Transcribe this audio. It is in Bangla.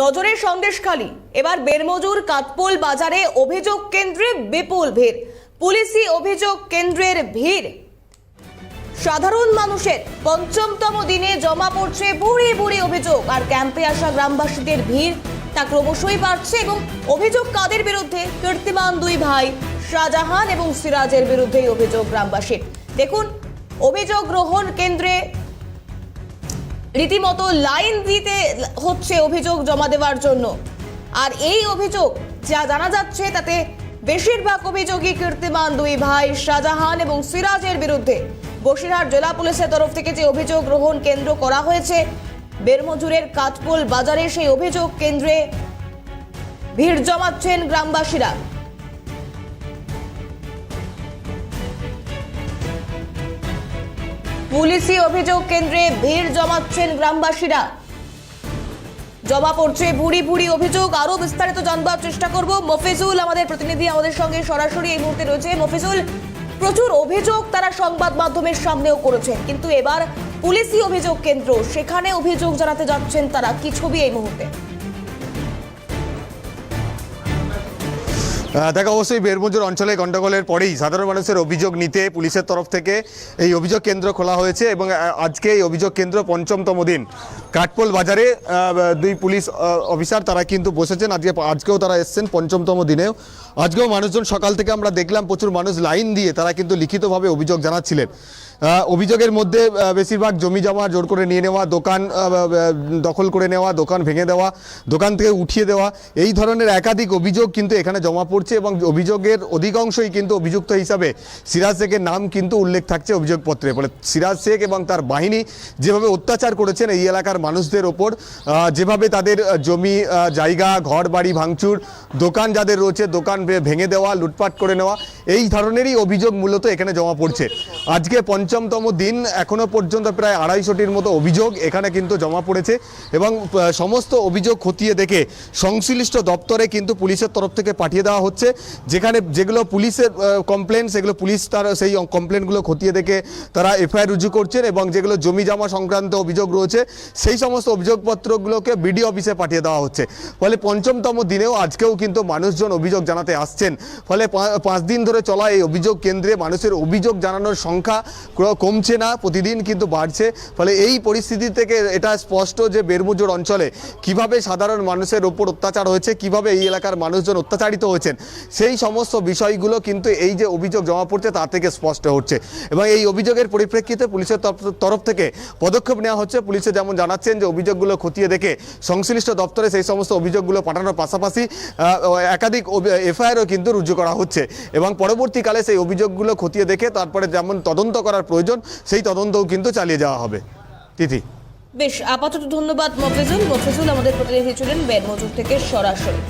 নজরের সন্দেশখালী এবার বেরমজুর কাতপোল বাজারে অভিযোগ কেন্দ্রে বিপুল ভিড়। পুলিশি অভিযোগ কেন্দ্রের ভিড়। সাধারণ মানুষের পঞ্চমতম দিনে জমা পড়ছে বুড়ি বুড়ি অভিযোগ, আর ক্যাম্পে আসা গ্রামবাসীদের ভিড়, তা ক্রমশই বাড়ছে এবং অভিযোগ কাদের বিরুদ্ধে? কীর্তিমান দুই ভাই, শাহজাহান এবং সিরাজের বিরুদ্ধে অভিযোগ গ্রামবাসীর। দেখুন, অভিযোগ গ্রহণ কেন্দ্রে রীতিমতো লাইন দিতে হচ্ছে অভিযোগ জমা দেওয়ার জন্য। আর এই অভিযোগ যা জানা যাচ্ছে, তাতে বেশিরভাগ অভিযোগই কীর্তিমান দুই ভাই শাহজাহান এবং সিরাজের বিরুদ্ধে। বসিরহাট জেলা পুলিশের তরফ থেকে যে অভিযোগ গ্রহণ কেন্দ্র করা হয়েছে, বেরমজুরের কাঠপোল বাজারে সেই অভিযোগ কেন্দ্রে ভিড় জমাচ্ছেন গ্রামবাসীরা। পুলিশি অভিযোগ কেন্দ্রে ভিড় জমাচ্ছেন গ্রামবাসীরা। জমা পড়ছে বুড়ি বুড়ি অভিযোগ। আরও বিস্তারিত জানবার চেষ্টা করব। মফিজুল আমাদের প্রতিনিধি আমাদের সঙ্গে সরাসরি এই মুহূর্তে রয়েছে। মফিজুল, প্রচুর অভিযোগ তারা সংবাদ মাধ্যমের সামনেও করেছেন। কিন্তু এবার পুলিশি অভিযোগ কেন্দ্র, সেখানে অভিযোগ জানাতে যাচ্ছেন তারা। কি ছবি এই মুহূর্তে? দেখো, অবশ্যই বেরমজুর অঞ্চলে গণ্ডগোলের পরেই সাধারণ মানুষের অভিযোগ নিতে পুলিশের তরফ থেকে এই অভিযোগ কেন্দ্র খোলা হয়েছে এবং আজকে এই অভিযোগ কেন্দ্র পঞ্চমতম দিন। কাঠপোল বাজারে দুই পুলিশ অফিসার তারা কিন্তু বসেছেন। আজকে, আজকেও তারা এসছেন পঞ্চমতম দিনেও। আজকেও মানুষজন সকাল থেকে আমরা দেখলাম, প্রচুর মানুষ লাইন দিয়ে তারা কিন্তু লিখিতভাবে অভিযোগ জানাচ্ছিলেন। অভিযোগের মধ্যে বেশিরভাগ জমি জমা জোর করে নিয়ে নেওয়া, দোকান দখল করে নেওয়া, দোকান ভেঙে দেওয়া, দোকান থেকে উঠিয়ে দেওয়া, এই ধরনের একাধিক অভিযোগ কিন্তু এখানে জমা পড়ছে এবং অভিযোগের অধিকাংশই কিন্তু অভিযুক্ত হিসাবে সিরাজ শেখের নাম কিন্তু উল্লেখ থাকছে অভিযোগপত্রে। ফলে সিরাজ শেখ এবং তার বাহিনী যেভাবে অত্যাচার করেছেন এই এলাকার মানুষদের ওপর যেভাবে তাদের জমি জায়গা ঘর বাড়ি ভাঙচুর, দোকান যাদের রয়েছে দোকান ভেঙে দেওয়া, লুটপাট করে নেওয়া এই ধরনেরই অভিযোগ মূলত এখানে জমা পড়ছে। আজকে পঞ্চমতম দিন, এখনও পর্যন্ত প্রায় আড়াইশোটির মতো অভিযোগ এখানে কিন্তু জমা পড়েছে এবং সমস্ত অভিযোগ খতিয়ে দেখে সংশ্লিষ্ট দপ্তরে কিন্তু পুলিশের তরফ থেকে পাঠিয়ে দেওয়া হচ্ছে। যেখানে যেগুলো পুলিশের কমপ্লেন সেগুলো পুলিশ তার সেই কমপ্লেনগুলো খতিয়ে দেখে তারা এফআইআর রুজু করছেন এবং যেগুলো জমি জমা সংক্রান্ত অভিযোগ রয়েছে, সেই সমস্ত অভিযোগপত্রগুলোকে বিডি অফিসে পাঠিয়ে দেওয়া হচ্ছে। ফলে পঞ্চমতম দিনেও আজকেও কিন্তু মানুষজন অভিযোগ জানাতে আসছেন। ফলে পাঁচ দিন চলা এই অভিযোগ কেন্দ্রে মানুষের অভিযোগ জানানোর সংখ্যা কমছে না, প্রতিদিন কিন্তু বাড়ছে। ফলে এই পরিস্থিতি থেকে এটা স্পষ্ট যে বেরমুজোর অঞ্চলে কীভাবে সাধারণ মানুষের ওপর অত্যাচার হয়েছে, কীভাবে এই এলাকার মানুষজন অত্যাচারিত হয়েছেন, সেই সমস্ত বিষয়গুলো কিন্তু এই যে অভিযোগ জমা পড়ছে তা থেকে স্পষ্ট হচ্ছে। এবং এই অভিযোগের পরিপ্রেক্ষিতে পুলিশের তরফ- থেকে পদক্ষেপ নেওয়া হচ্ছে। পুলিশে যেমন জানাচ্ছেন যে অভিযোগগুলো খতিয়ে দেখে সংশ্লিষ্ট দপ্তরে সেই সমস্ত অভিযোগগুলো পাঠানোর পাশাপাশি একাধিক এফআইআরও কিন্তু রুজু করা হচ্ছে। এবং পরবর্তীকালে সেই অভিযোগগুলো খতিয়ে দেখে তারপরে যেমন তদন্ত করার প্রয়োজন, সেই তদন্তও কিন্তু চালিয়ে যাওয়া হবে। তিথি। বেশ, আপাতত ধন্যবাদ মফিজুল। মফিজুল আমাদের প্রতিনিধি ছিলেন বেদমজুর থেকে সরাসরি।